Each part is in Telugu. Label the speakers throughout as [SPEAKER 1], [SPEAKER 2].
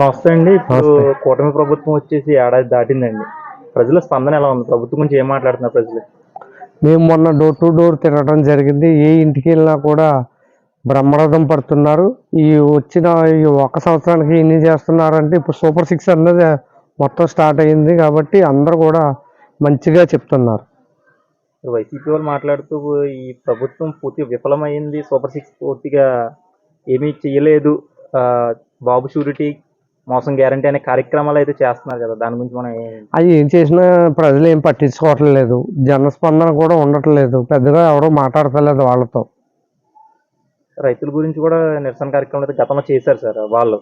[SPEAKER 1] నమస్తే అండి. ఇప్పుడు. కూటమి ప్రభుత్వం వచ్చేసి ఏడాది దాటిందండి. ప్రజల స్పందన ఎలా ఉంది? ప్రభుత్వం గురించి ఏం మాట్లాడుతున్నారు ప్రజలు?
[SPEAKER 2] మేము మొన్న డోర్ టు డోర్ తిరగడం జరిగింది. ఏ ఇంటికి వెళ్ళినా కూడా బ్రహ్మరథం పడుతున్నారు. ఈ వచ్చిన ఈ ఒక సంవత్సరానికి ఇన్ని చేస్తున్నారు అంటే ఇప్పుడు సూపర్ సిక్స్ అన్నది మొత్తం స్టార్ట్ అయ్యింది కాబట్టి అందరూ కూడా మంచిగా చెప్తున్నారు.
[SPEAKER 1] వైసీపీ వాళ్ళు మాట్లాడుతూ ఈ ప్రభుత్వం పూర్తిగా విఫలమైంది. సూపర్ సిక్స్ పూర్తిగా ఏమీ చేయలేదు. బాబు షూరిటీ మోసం గ్యారంటీ అనే కార్యక్రమాలు అయితే చేస్తున్నారు కదా. దాని గురించి మనం
[SPEAKER 2] అవి ఏం చేసినా ప్రజలు ఏం పట్టించుకోవట్లేదు జనస్పందన కూడా ఉండట్లేదు. పెద్దగా ఎవరు మాట్లాడతలేదు వాళ్ళతో.
[SPEAKER 1] రైతుల గురించి కూడా నిరసన కార్యక్రమాలు అయితే గతంలో చేశారు సార్ వాళ్ళు.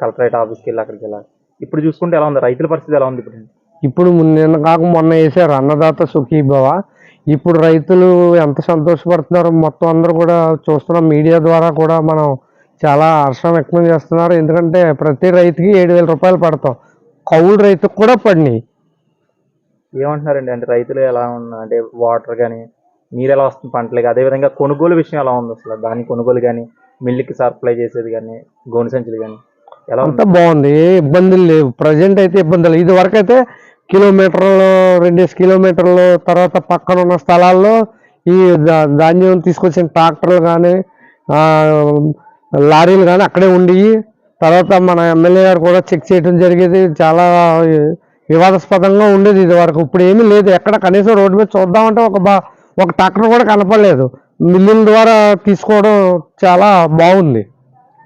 [SPEAKER 1] కలెక్టరేట్ ఆఫీస్కి వెళ్ళి అక్కడికి వెళ్ళాలి. ఇప్పుడు చూసుకుంటే ఎలా ఉంది? రైతుల పరిస్థితి ఎలా ఉంది ఇప్పుడు?
[SPEAKER 2] ఇప్పుడు నిన్న కాక మొన్న వేసారు అన్నదాత సుఖీభవ ఇప్పుడు రైతులు ఎంత సంతోషపడుతున్నారో మొత్తం అందరూ కూడా చూస్తున్నాం. మీడియా ద్వారా కూడా మనం చాలా హర్షం వ్యక్తం చేస్తున్నారు. ఎందుకంటే ప్రతి రైతుకి ఏడు వేల రూపాయలు పడతాం. కౌలు రైతుకు కూడా పడినాయి.
[SPEAKER 1] ఏమంటున్నారండి? అంటే రైతులు ఎలా ఉన్నా అంటే వాటర్ కానీ నీరు ఎలా వస్తుంది పంటలకి? అదేవిధంగా కొనుగోలు విషయం ఎలా ఉంది అసలు? దాని కొనుగోలు కానీ మిల్లుకి సప్లై చేసేది కానీ గోను సంచులు కానీ ఎలా
[SPEAKER 2] అంతా బాగుంది. ఇబ్బందులు లేవు. ప్రజెంట్ అయితే ఇబ్బందులు. ఇది వరకు అయితే కిలోమీటర్లు రెండేసి కిలోమీటర్లు తర్వాత పక్కన ఉన్న స్థలాల్లో ఈ ధాన్యం తీసుకొచ్చిన ట్రాక్టర్లు కానీ లారీలు కానీ అక్కడే ఉండి తర్వాత మన ఎమ్మెల్యే గారు కూడా చెక్ చేయడం జరిగేది. చాలా వివాదాస్పదంగా ఉండేది ఇది వరకు. ఇప్పుడు ఏమీ లేదు. ఎక్కడ కనీసం రోడ్డు మీద చూద్దామంటే ఒక బా ఒక ట్రాక్టర్ కూడా కనపడలేదు. మిల్లుల ద్వారా తీసుకోవడం చాలా బాగుంది.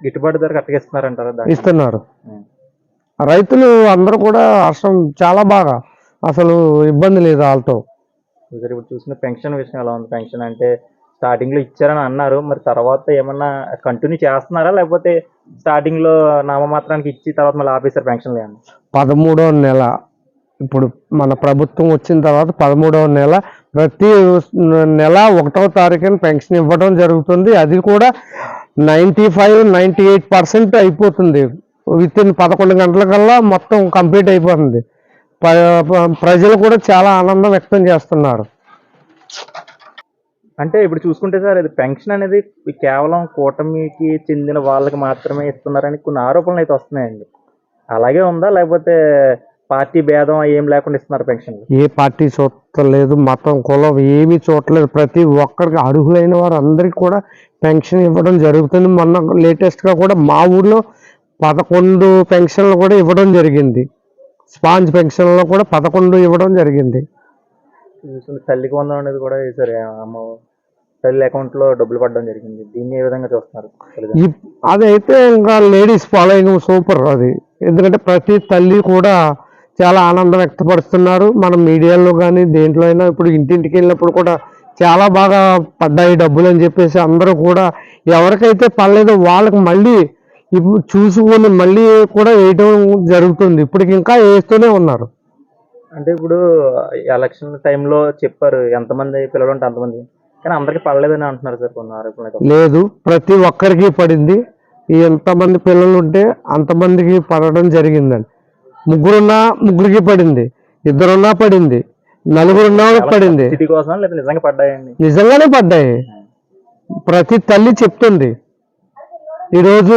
[SPEAKER 1] గిట్టుబాటు ధరకు అట్టగిస్తున్నారంటారా
[SPEAKER 2] ఇస్తున్నారు. రైతులు అందరూ కూడా హర్షం చాలా బాగా. అసలు ఇబ్బంది లేదు వాళ్ళతో.
[SPEAKER 1] ఇప్పుడు చూసిన పెన్షన్ విషయం ఎలా ఉంది? పెన్షన్ అంటే స్టార్టింగ్లో ఇచ్చారని అన్నారు. మరి తర్వాత ఏమన్నా కంటిన్యూ చేస్తున్నారా? లేకపోతే స్టార్టింగ్లో నామమాత్రానికి ఇచ్చి తర్వాత మళ్ళీ ఆపేశారు పెన్షన్ లేదు
[SPEAKER 2] పదమూడవ నెల. ఇప్పుడు మన ప్రభుత్వం వచ్చిన తర్వాత పదమూడవ నెల. ప్రతి నెల ఒకటవ తారీఖున పెన్షన్ ఇవ్వడం జరుగుతుంది. అది కూడా ninety five ninety eight percent అయిపోతుంది. విత్ ఇన్ పదకొండు గంటల కల్లా మొత్తం కంప్లీట్ అయిపోతుంది. ప- ప్రజలు కూడా చాలా ఆనందం వ్యక్తం చేస్తున్నారు.
[SPEAKER 1] అంటే ఇప్పుడు చూసుకుంటే సార్ ఇది పెన్షన్ అనేది కేవలం కూటమికి చెందిన వాళ్ళకి మాత్రమే ఇస్తున్నారని కొన్ని ఆరోపణలు అయితే వస్తున్నాయండి. అలాగే ఉందా? లేకపోతే పార్టీ భేదం ఏం లేకుండా ఇస్తున్నారు పెన్షన్
[SPEAKER 2] ఏ పార్టీ చూడలేదు మతం కులం ఏమీ చూడలేదు ప్రతి ఒక్కరికి అర్హులైన వారు అందరికీ కూడా పెన్షన్ ఇవ్వడం జరుగుతుంది. మొన్న లేటెస్ట్గా కూడా మా ఊర్లో పదకొండు పెన్షన్లు కూడా ఇవ్వడం జరిగింది. స్పాంజ్ పెన్షన్లో కూడా పదకొండు ఇవ్వడం జరిగింది.
[SPEAKER 1] తల్లికి వందనం అనేది కూడా వేశారు అమ్మ తల్లి అకౌంట్లో డబ్బులు పడడం జరిగింది. దీన్ని ఏ విధంగా చూస్తున్నారు?
[SPEAKER 2] అదైతే ఇంకా లేడీస్ ఫాలోయింగ్ సూపర్ అది. ఎందుకంటే ప్రతి తల్లి కూడా చాలా ఆనందం వ్యక్తపరుస్తున్నారు. మనం మీడియాలో కానీ దేంట్లో అయినా ఇప్పుడు ఇంటింటికి వెళ్ళినప్పుడు కూడా చాలా బాగా పడ్డాయి డబ్బులు అని చెప్పేసి అందరూ కూడా ఎవరికైతే పడలేదో వాళ్ళకి మళ్ళీ ఇప్పుడు చూసుకొని మళ్ళీ కూడా వేయడం జరుగుతుంది. ఇప్పటికి ఇంకా వేస్తూనే ఉన్నారు.
[SPEAKER 1] అంటే ఇప్పుడు ఎలక్షన్ టైంలో చెప్పారు. ఎంతమంది పిల్లలు ఉంటే అంతమంది. కానీ అందరికి పడలేదని అంటున్నారు సార్ కొన్ని ఆరోపణలు.
[SPEAKER 2] లేదు ప్రతి ఒక్కరికి పడింది. ఎంతమంది పిల్లలు ఉంటే అంతమందికి పడడం జరిగిందండి ముగ్గురున్నా ముగ్గురికి పడింది ఇద్దరున్నా పడింది నలుగురున్నా పడింది.
[SPEAKER 1] నిజంగా పడ్డాయండి?
[SPEAKER 2] నిజంగానే పడ్డాయి. ప్రతి తల్లి చెప్తుంది ఈరోజు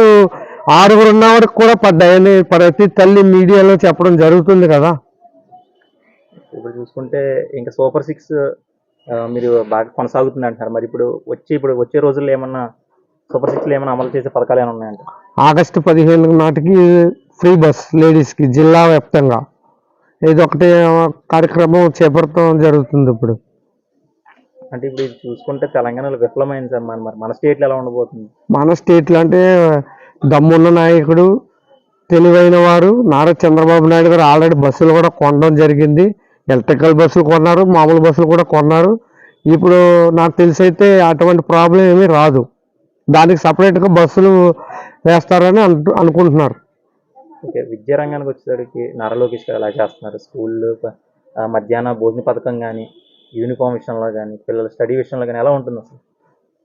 [SPEAKER 2] ఆరుగురున్న వరకు కూడా పడ్డాయని ప్రతి తల్లి మీడియాలో చెప్పడం జరుగుతుంది కదా.
[SPEAKER 1] ఇప్పుడు చూసుకుంటే ఇంకా సూపర్ సిక్స్ మీరు బాగా కొనసాగుతుంది అంటున్నారు మరి ఇప్పుడు వచ్చి ఇప్పుడు వచ్చే రోజుల్లో ఏమన్నా సూపర్ సిక్స్లో ఏమన్నా అమలు చేసే పథకాలు ఏమైనా ఉన్నాయంట?
[SPEAKER 2] ఆగస్టు పదిహేను నాటికి ఫ్రీ బస్ లేడీస్కి జిల్లా వ్యాప్తంగా ఇది ఒకటి కార్యక్రమం చేపడటం జరుగుతుంది ఇప్పుడు.
[SPEAKER 1] అంటే ఇప్పుడు ఇది చూసుకుంటే తెలంగాణలో విఫలమైంది సార్ మన మరి మన స్టేట్లో ఎలా ఉండబోతుంది?
[SPEAKER 2] మన స్టేట్లో అంటే దమ్మున్న నాయకుడు తెలివైన వారు. నారా చంద్రబాబు నాయుడు గారు ఆల్రెడీ బస్సులు కూడా కొనడం జరిగింది. ఎలక్ట్రికల్ బస్సులు కొన్నారు మామూలు బస్సులు కూడా కొన్నారు. ఇప్పుడు నాకు తెలిసి అయితే అటువంటి ప్రాబ్లం ఏమీ రాదు. దానికి సపరేట్గా బస్సులు వేస్తారని అంటు అనుకుంటున్నారు.
[SPEAKER 1] ఓకే విద్యా రంగానికి వచ్చేసరికి నారా లోకేష్ గారు ఎలా చేస్తున్నారు? స్కూల్లో మధ్యాహ్న భోజన పథకం కానీ యూనిఫామ్ విషయంలో కానీ పిల్లల స్టడీ విషయంలో కానీ ఎలా ఉంటుంది అసలు?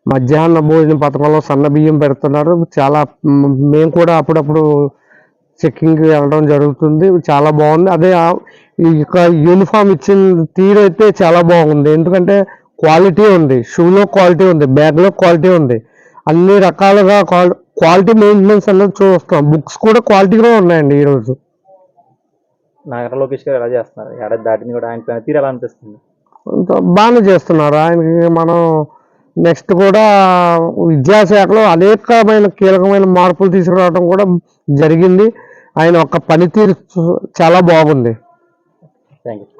[SPEAKER 2] మధ్యాహ్న భోజన పథకంలో సన్న బియ్యం పెడుతున్నారు. చాలా మేము కూడా అప్పుడప్పుడు చెక్కింగ్ వెళ్ళడం జరుగుతుంది. చాలా బాగుంది. అదే యొక్క యూనిఫామ్ ఇచ్చిన తీరు అయితే చాలా బాగుంది. ఎందుకంటే క్వాలిటీ ఉంది. షూలో క్వాలిటీ ఉంది. బ్యాగ్లో క్వాలిటీ ఉంది. అన్ని రకాలుగా క్వాల్ క్వాలిటీ మెయింటెనెన్స్ అన్నది చూస్తాం బుక్స్ కూడా క్వాలిటీగా ఉన్నాయండి ఈరోజు.
[SPEAKER 1] నాగర లోకేష్ గారు ఎలా చేస్తున్నారు? ఏడాది దాటిని కూడా ఆయన పనితీరు ఎలా అనిపిస్తుంది?
[SPEAKER 2] బాగానే చేస్తున్నారు. ఆయనకి మనం నెక్స్ట్ కూడా విద్యాశాఖలో అనేకమైన కీలకమైన మార్పులు తీసుకురావడం కూడా జరిగింది. ఆయన ఒక పనితీరు చూ- చాలా బాగుంది.
[SPEAKER 1] Thank you